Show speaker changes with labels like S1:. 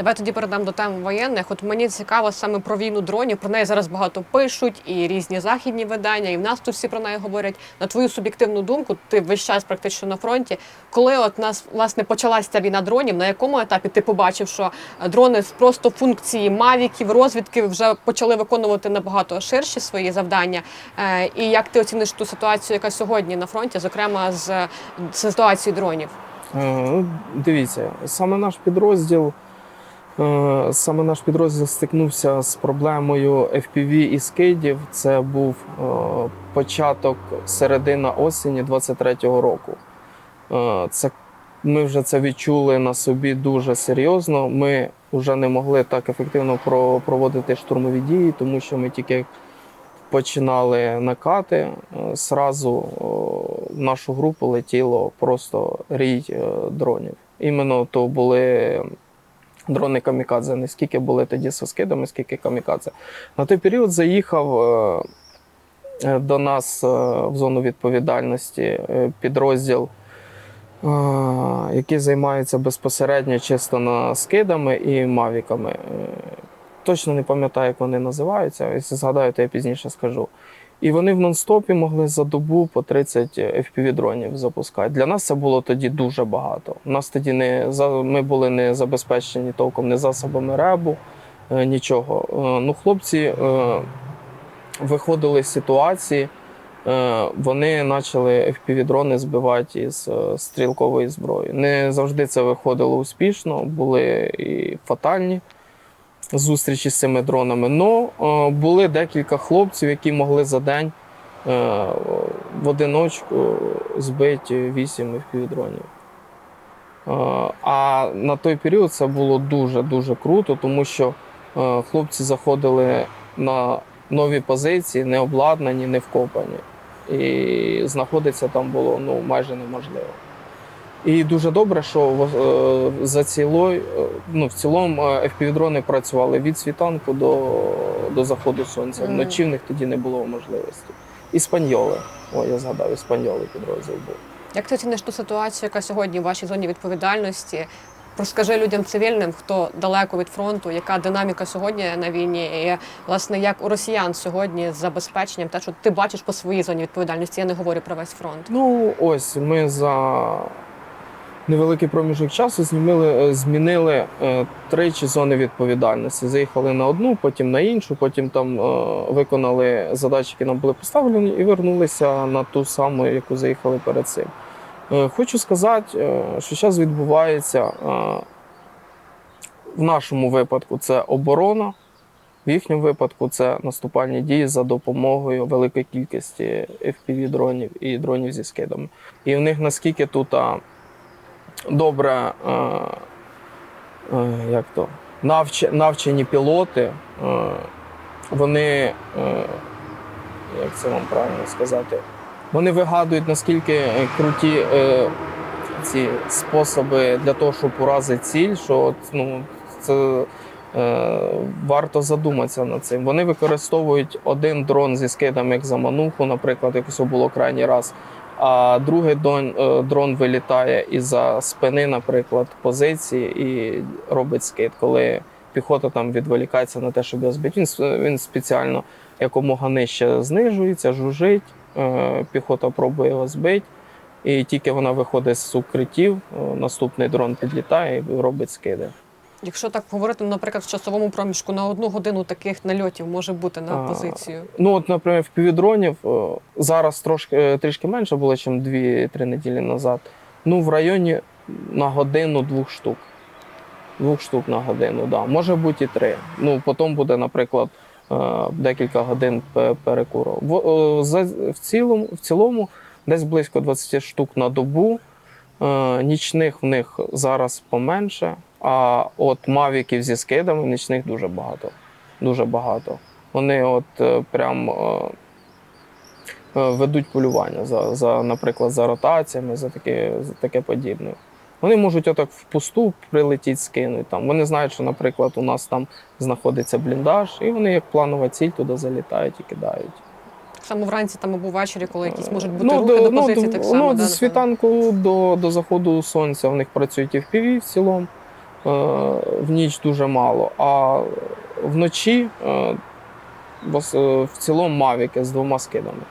S1: Давай тоді перейдемо до тем воєнних. От мені цікаво саме про війну дронів. Про неї зараз багато пишуть, і різні західні видання, і в нас тут всі про неї говорять. На твою суб'єктивну думку, ти весь час практично на фронті. Коли от нас власне почалася ця війна дронів, на якому етапі ти побачив, що е, дрони просто функції мавіків, розвідки вже почали виконувати набагато ширші свої завдання? Е, І як ти оціниш ту ситуацію, яка сьогодні на фронті, зокрема з ситуацією дронів?
S2: Е, Ну, дивіться, саме наш підрозділ, саме наш підрозділ стикнувся з проблемою FPV і скидів. Це був е, початок середина осені 23-го року. Е, Це ми вже це відчули на собі дуже серйозно. Ми вже не могли так ефективно про- проводити штурмові дії, тому що ми тільки починали накати. е, Сразу в нашу групу летіло просто рій е, дронів. Іменно то були дрони камікадзе. Не скільки були тоді зі скидами, скільки камікадзе. На той період заїхав е, е, до нас е, в зону відповідальності підрозділ, який займається безпосередньо чисто на скидами і мавіками. Точно не пам'ятаю, як вони називаються. Якщо згадаю, то я пізніше скажу. І вони в нон-стопі могли за добу по 30 fpv дронів запускати. Для нас це було тоді дуже багато. У нас тоді не ми були не забезпечені толком не засобами ребу, е, нічого. Е, Ну, хлопці е, виходили з ситуації, е, вони почали fpv дрони збивати із е, стрілкової зброї. Не завжди це виходило успішно, були і фатальні зустрічі з цими дронами. Но е, були декілька хлопців, які могли за день е, в одиночку збити 8 FPV-дронів. Е, А на той період це було дуже-дуже круто, тому що хлопці заходили на нові позиції, не обладнані, не вкопані. І знаходитися там було ну, майже неможливо. І дуже добре, що е, за цілою, е, ну, в цілому е, FPV-дрони працювали від світанку до, до заходу сонця. Вночі в них тоді не було можливості. Іспаньоли. О, я згадав, іспаньоли підрозділ був.
S1: Як ти оціниш ту ситуацію, яка сьогодні в вашій зоні відповідальності? Розкажи людям цивільним, хто далеко від фронту, яка динаміка сьогодні на війні, і власне як у росіян сьогодні з забезпеченням, те, що ти бачиш по своїй зоні відповідальності. Я не говорю про весь фронт.
S2: Ну, ось ми за невеликий проміжок часу змінили, е, змінили е, тричі зони відповідальності. Заїхали на одну, потім на іншу, потім там е, виконали задачі, які нам були поставлені, і вернулися на ту саму, яку заїхали перед цим. Хочу сказати, що зараз відбувається в нашому випадку це оборона. В їхньому випадку це наступальні дії за допомогою великої кількості FPV-дронів і дронів зі скидами. І в них наскільки тут добре, е, е, як то, навч, навчені пілоти, е, вони, як це вам правильно сказати, вони вигадують наскільки круті ці способи для того, щоб уразити ціль, що от, ну, це варто задуматися над цим. Вони використовують один дрон зі скидом, як замануху, наприклад, як це було крайній раз. А другий е, дрон вилітає із-за спини, наприклад, позиції і робить скид. Коли піхота там відволікається на те, щоб його збити, він, він спеціально якомога нижче знижується, жужить, е, піхота пробує його збити. І тільки вона виходить з укриттів, е, наступний дрон підлітає і робить скиди.
S1: Якщо так говорити, наприклад, в часовому проміжку на одну годину таких нальотів може бути на
S2: А,
S1: позицію.
S2: Ну, от, наприклад, в півдронів зараз трошки е, трішки менше було, ніж 2-3 неділі назад. Ну, в районі на годину двох штук. Двох штук на годину, да. Може бути і три. Ну, потім буде, наприклад, е, декілька годин пе- перекуру. В, е, в, цілому, в цілому десь близько 20 штук на добу. Е, Нічних в них зараз поменше, а от мавіків зі скидами нічних дуже багато. Дуже багато. Вони от е, прям е, е, ведуть полювання за, за, наприклад, за ротаціями, за таке, за таке подібне. Вони можуть отак впусту прилетіти, скинуть там. Вони знають, що, наприклад, у нас там знаходиться бліндаж, і вони як планова ціль туди залітають і кидають.
S1: Само вранці там або ввечері, коли якісь можуть бути
S2: ну,
S1: рухи до,
S2: ну,
S1: позиції,
S2: до-
S1: так само.
S2: ну,
S1: да,
S2: з світанку до, до заходу сонця в них працюють і в піві в цілому. В ніч дуже мало. А вночі е, ос- в цілому мавіки з двома скидами.